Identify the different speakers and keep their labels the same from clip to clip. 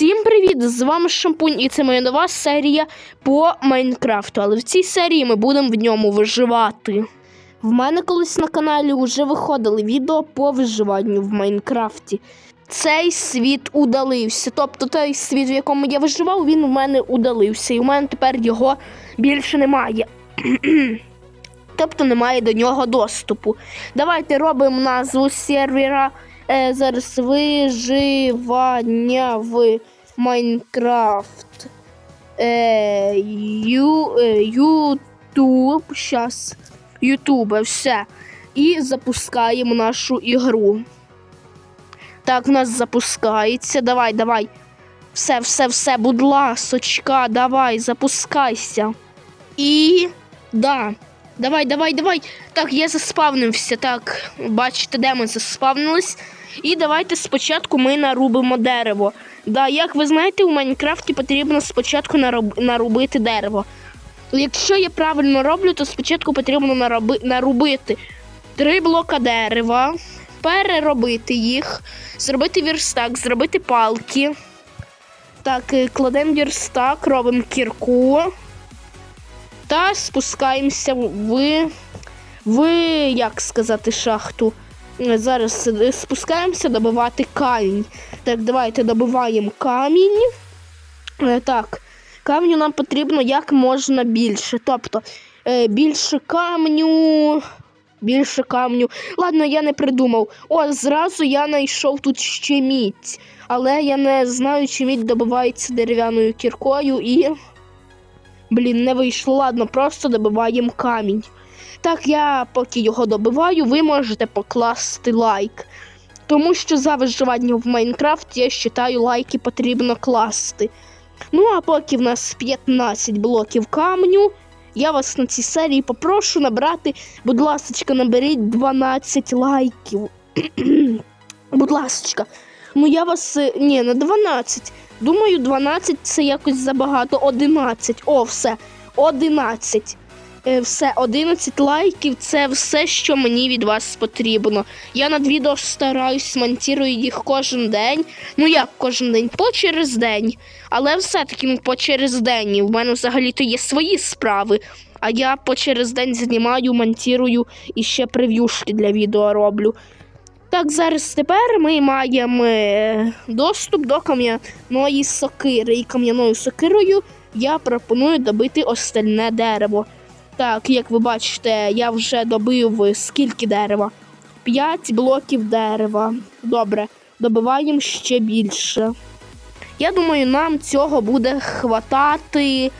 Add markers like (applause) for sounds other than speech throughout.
Speaker 1: Всім привіт! З вами Шампунь, і це моя нова серія по Майнкрафту. Але в цій серії ми будемо в ньому виживати. В мене колись на каналі вже виходили відео по виживанню в Майнкрафті. Цей світ удалився. Тобто той світ, в якому я виживав, він у мене удалився. І у мене тепер його більше немає. (clears throat) тобто немає до нього доступу. Давайте робимо назву сервера. Е, зараз виживання в Майнкрафт. Е, е, Ютуб. Щас. Ютубе, все. І запускаємо нашу ігру. Так, в нас запускається. Давай, давай. Все, все, все, будь ласочка, давай, запускайся. І. Да. Давай, давай, давай. Так, я заспавнився. Так, бачите, де ми заспавнились. І давайте спочатку ми нарубимо дерево. Да, як ви знаєте, у Майнкрафті потрібно спочатку наруб- нарубити дерево. Якщо я правильно роблю, то спочатку потрібно нароби... нарубити три блока дерева, переробити їх, зробити вірстак, зробити палки. Так, е, кладемо вірстак, робимо кірку та спускаємося в, в як сказати, шахту. Зараз спускаємося добивати камінь. Так, давайте добиваємо камінь. Е, Так, камню нам потрібно як можна більше. Тобто е, більше камню. Більше камню. Ладно, я не придумав. О, зразу я знайшов тут ще мідь. Але я не знаю, чи мідь добивається дерев'яною кіркою і. Блін, не вийшло. Ладно, просто добиваємо камінь. Так, я поки його добиваю, ви можете покласти лайк. Тому що за виживання в Майнкрафті, я вважаю, лайки потрібно класти. Ну, а поки в нас 15 блоків камню, я вас на цій серії попрошу набрати, будь ласка, наберіть 12 лайків. (clears throat) будь ласка. Ну я вас. е, Ні, не 12. Думаю, 12 це якось забагато. 11. О, все. 11. Е, Все, 11 лайків це все, що мені від вас потрібно. Я над відео стараюсь, монтірую їх кожен день. Ну як кожен день? По через день. Але все-таки ну, по через день. В мене взагалі-то є свої справи. А я по через день знімаю, монтірую і ще прев'юшки для відео роблю. Так, зараз тепер ми маємо е, доступ до кам'яної сокири. І кам'яною сокирою я пропоную добити остальне дерево. Так, як ви бачите, я вже добив скільки дерева? 5 блоків дерева. Добре, добиваємо ще більше. Я думаю, нам цього буде хватати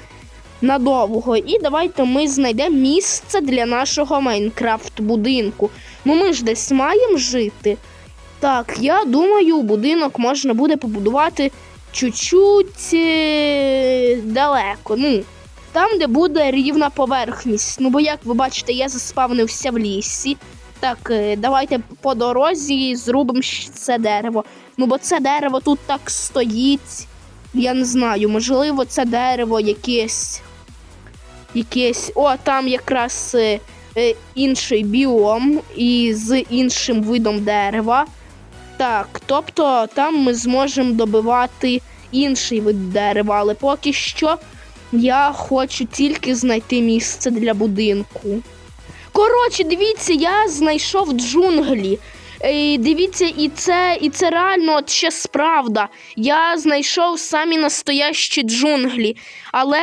Speaker 1: надовго. І давайте ми знайдемо місце для нашого Майнкрафт-будинку. Ну ми ж десь маємо жити. Так, я думаю, будинок можна буде побудувати чуть-чуть е, далеко. Ну, там, де буде рівна поверхність. Ну, бо, як ви бачите, я заспавнився в лісі. Так, е, давайте по дорозі зробимо це дерево. Ну, бо це дерево тут так стоїть. Я не знаю, можливо, це дерево якесь. Якесь. О, там якраз е, е, інший біом і з іншим видом дерева. Так, тобто там ми зможемо добивати інший вид дерева, але поки що я хочу тільки знайти місце для будинку. Коротше, дивіться, я знайшов джунглі. Е, дивіться, і це, і це реально от ще справда. Я знайшов самі настоящі джунглі. Але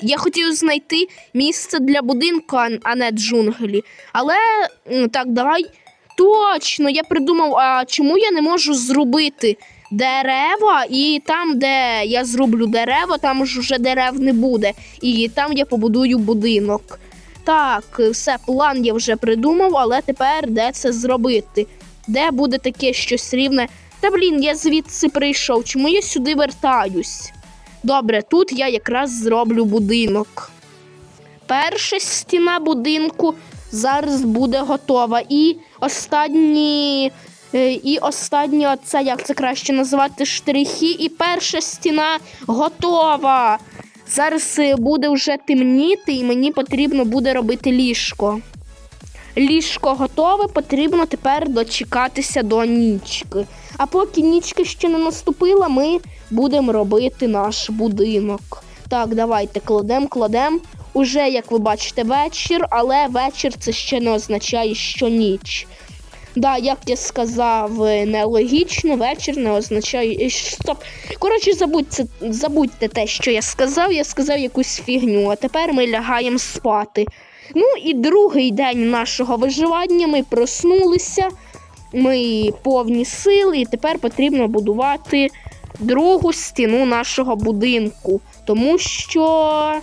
Speaker 1: я хотів знайти місце для будинку, а не джунглі. Але так, давай. Точно, я придумав, а чому я не можу зробити дерева, і там, де я зроблю дерева, там ж вже дерев не буде. І там я побудую будинок. Так, все, план я вже придумав, але тепер де це зробити? Де буде таке щось рівне? Та блін, я звідси прийшов. Чому я сюди вертаюсь? Добре, тут я якраз зроблю будинок. Перша стіна будинку зараз буде готова. І останні. Е, І останні, оце як це краще називати штрихи. І перша стіна готова. Зараз е, буде вже темніти, і мені потрібно буде робити ліжко. Ліжко готове, потрібно тепер дочекатися до нічки. А поки нічка ще не наступила, ми будемо робити наш будинок. Так, давайте кладемо, кладемо. Уже, як ви бачите, вечір, але вечір це ще не означає, що ніч. Да, як я сказав, е, нелогічно, вечір не означає. е, Стоп. Коротше, забудьте, забудьте те, що я сказав. Я сказав якусь фігню, а тепер ми лягаємо спати. Ну і другий день нашого виживання ми проснулися. Ми повні сили, і тепер потрібно будувати другу стіну нашого будинку, тому що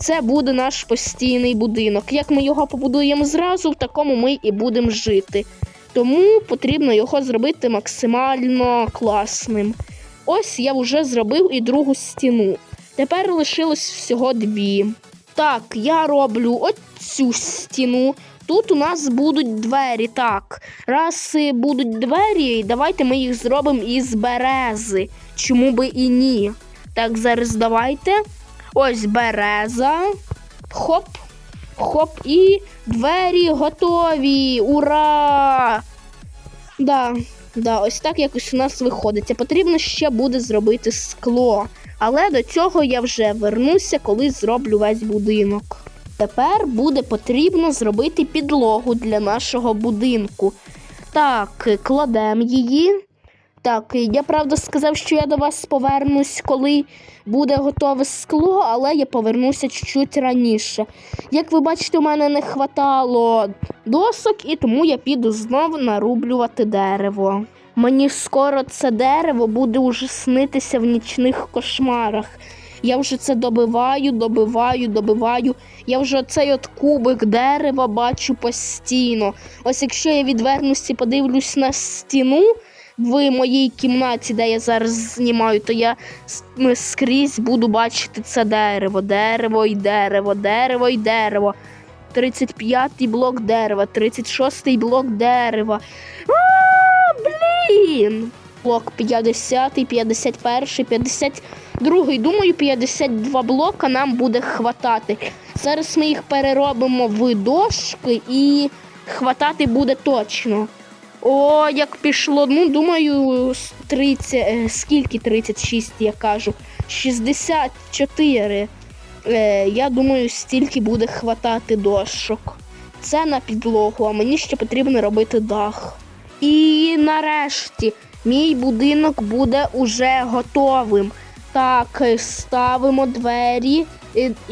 Speaker 1: це буде наш постійний будинок. Як ми його побудуємо зразу, в такому ми і будемо жити. Тому потрібно його зробити максимально класним. Ось я вже зробив і другу стіну. Тепер лишилось всього дві. Так, я роблю оцю стіну. Тут у нас будуть двері. Так, раз будуть двері, давайте ми їх зробимо із берези. Чому би і ні? Так, зараз давайте. Ось береза. Хоп, хоп, і двері готові. Ура! Да, да, ось так якось у нас виходить. Потрібно ще буде зробити скло. Але до цього я вже вернуся, коли зроблю весь будинок. Тепер буде потрібно зробити підлогу для нашого будинку. Так, кладемо її. Так, я правда сказав, що я до вас повернусь, коли буде готове скло, але я повернуся чуть-чуть раніше. Як ви бачите, у мене не хватало досок, і тому я піду знову нарублювати дерево. Мені скоро це дерево буде уже снитися в нічних кошмарах. Я вже це добиваю, добиваю, добиваю. Я вже цей от кубик дерева бачу постійно. Ось якщо я відвернусь і подивлюсь на стіну в моїй кімнаті, де я зараз знімаю, то я скрізь буду бачити це дерево, дерево і дерево, дерево і дерево. 35-й блок дерева, 36-й блок дерева. А, блін! Блок 50, 51, 52. Думаю, 52 блока нам буде хватати. Зараз ми їх переробимо в дошки і хватати буде точно. О, як пішло. Ну, думаю, 30, е, скільки 36, я кажу. 64. Е, я думаю, стільки буде хватати дошок. Це на підлогу, а мені ще потрібно робити дах. І нарешті мій будинок буде уже готовим. Так, е, ставимо двері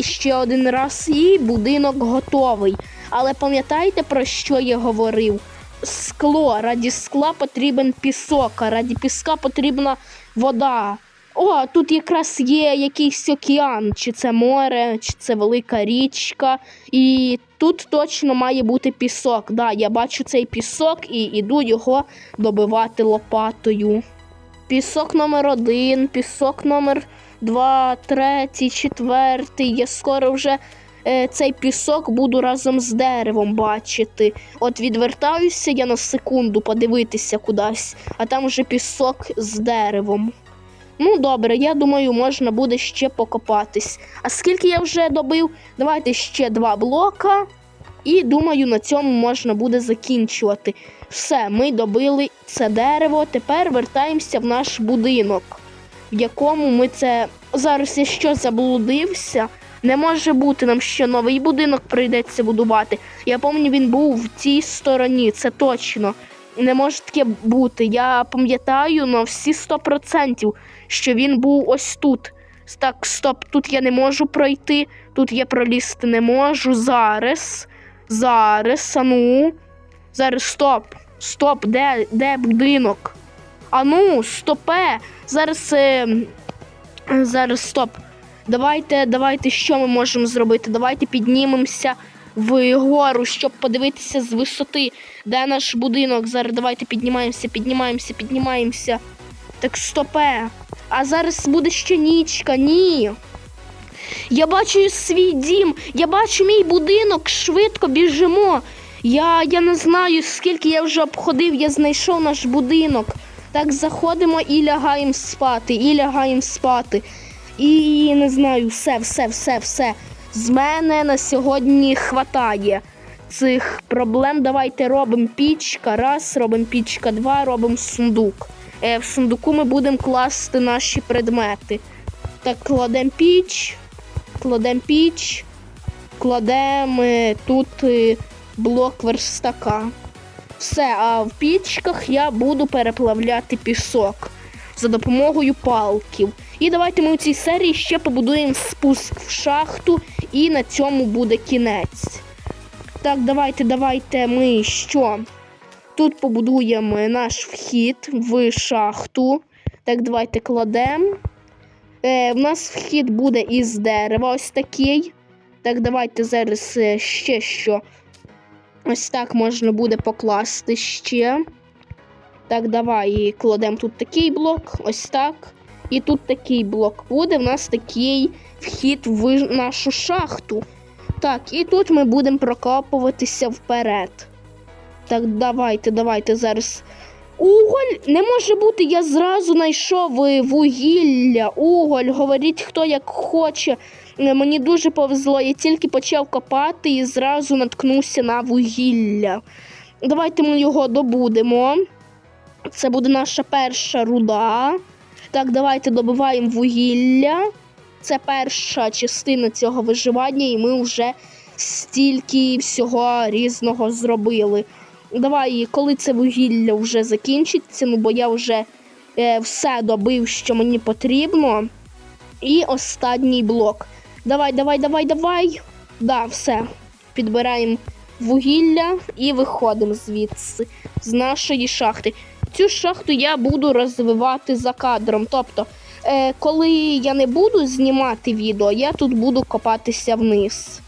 Speaker 1: ще один раз, і будинок готовий. Але пам'ятаєте, про що я говорив? Скло. Раді скла потрібен пісок, а раді піска потрібна вода. О, тут якраз є якийсь океан, чи це море, чи це велика річка. І тут точно має бути пісок. Да, я бачу цей пісок і іду його добивати лопатою. Пісок номер один, пісок номер два, третій, четвертий. Я скоро вже цей пісок буду разом з деревом бачити. От відвертаюся я на секунду подивитися кудись, а там вже пісок з деревом. Ну, добре, я думаю, можна буде ще покопатись. А скільки я вже добив? Давайте ще два блока. І думаю, на цьому можна буде закінчувати. Все, ми добили це дерево. Тепер вертаємося в наш будинок, в якому ми це. Зараз я що заблудився. Не може бути нам ще новий будинок прийдеться будувати. Я пам'ятаю, він був в тій стороні, це точно. Не може таке бути. Я пам'ятаю на всі 100%, що він був ось тут. Так, стоп, тут я не можу пройти, тут я пролізти не можу. Зараз. Зараз, а ну. Зараз стоп. Стоп, де, де будинок? А ну, стопе. Зараз. Е, зараз стоп. Давайте, давайте, що ми можемо зробити? Давайте піднімемося вгору, щоб подивитися з висоти, де наш будинок. Зараз давайте піднімаємося, піднімаємося, піднімаємося. Так стопе. А зараз буде ще нічка, ні. Я бачу свій дім, я бачу мій будинок, швидко біжимо. Я, я не знаю, скільки я вже обходив, я знайшов наш будинок. Так, заходимо і лягаємо спати, і лягаємо спати. І не знаю, все, все, все, все. З мене на сьогодні хватає цих проблем. Давайте робимо пічка. Раз, робимо пічка, два, робимо сундук. е, в сундуку ми будемо класти наші предмети. Так, кладемо піч, кладемо піч, кладемо тут е, блок верстака. Все, а в пічках я буду переплавляти пісок за допомогою палків. І давайте ми у цій серії ще побудуємо спуск в шахту, і на цьому буде кінець. Так, давайте, давайте ми що? Тут побудуємо наш вхід в шахту. Так, давайте кладемо. Е, в нас вхід буде із дерева, ось такий. Так, давайте зараз е, ще що. Ось так можна буде покласти ще. Так, давай кладемо тут такий блок, ось так. І тут такий блок буде. В нас такий вхід в нашу шахту. Так, і тут ми будемо прокопуватися вперед. Так, давайте, давайте зараз. Уголь не може бути, я зразу знайшов е, вугілля. Уголь, говоріть, хто як хоче. Е, Мені дуже повезло, я тільки почав копати і зразу наткнувся на вугілля. Давайте ми його добудемо. Це буде наша перша руда. Так, давайте добиваємо вугілля. Це перша частина цього виживання, і ми вже стільки всього різного зробили. Давай, коли це вугілля вже закінчиться, ну бо я вже е, все добив, що мені потрібно. І останній блок. Давай, давай, давай, давай. Да, все. Підбираємо вугілля і виходимо звідси, з нашої шахти. Цю шахту я буду розвивати за кадром. Тобто, е, коли я не буду знімати відео, я тут буду копатися вниз.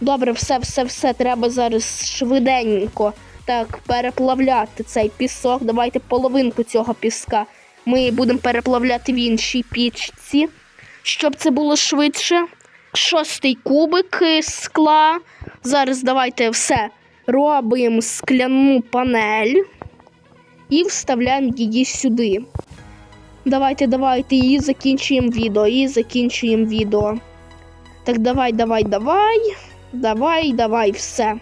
Speaker 1: Добре, все, все, все. Треба зараз швиденько так переплавляти цей пісок. Давайте половинку цього піска ми будемо переплавляти в іншій пічці, щоб це було швидше. Шостий кубик е, скла. Зараз давайте все робимо скляну панель і вставляємо її сюди. Давайте, давайте, і закінчуємо відео, і закінчуємо відео. Так, давай, давай, давай. Давай, давай, все.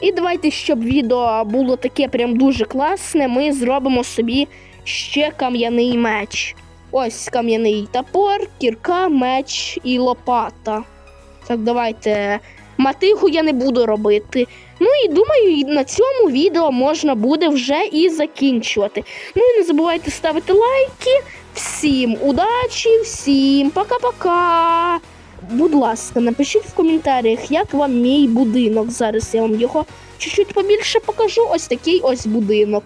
Speaker 1: І давайте, щоб відео було таке прям дуже класне, ми зробимо собі ще кам'яний меч. Ось кам'яний топор, кірка, меч і лопата. Так, давайте. Матиху я не буду робити. Ну і думаю, на цьому відео можна буде вже і закінчувати. Ну і не забувайте ставити лайки. Всім удачі, всім пока-пока. Будь ласка, напишіть в коментарях, як вам мій будинок. Зараз я вам його чуть-чуть побільше покажу. Ось такий ось будинок.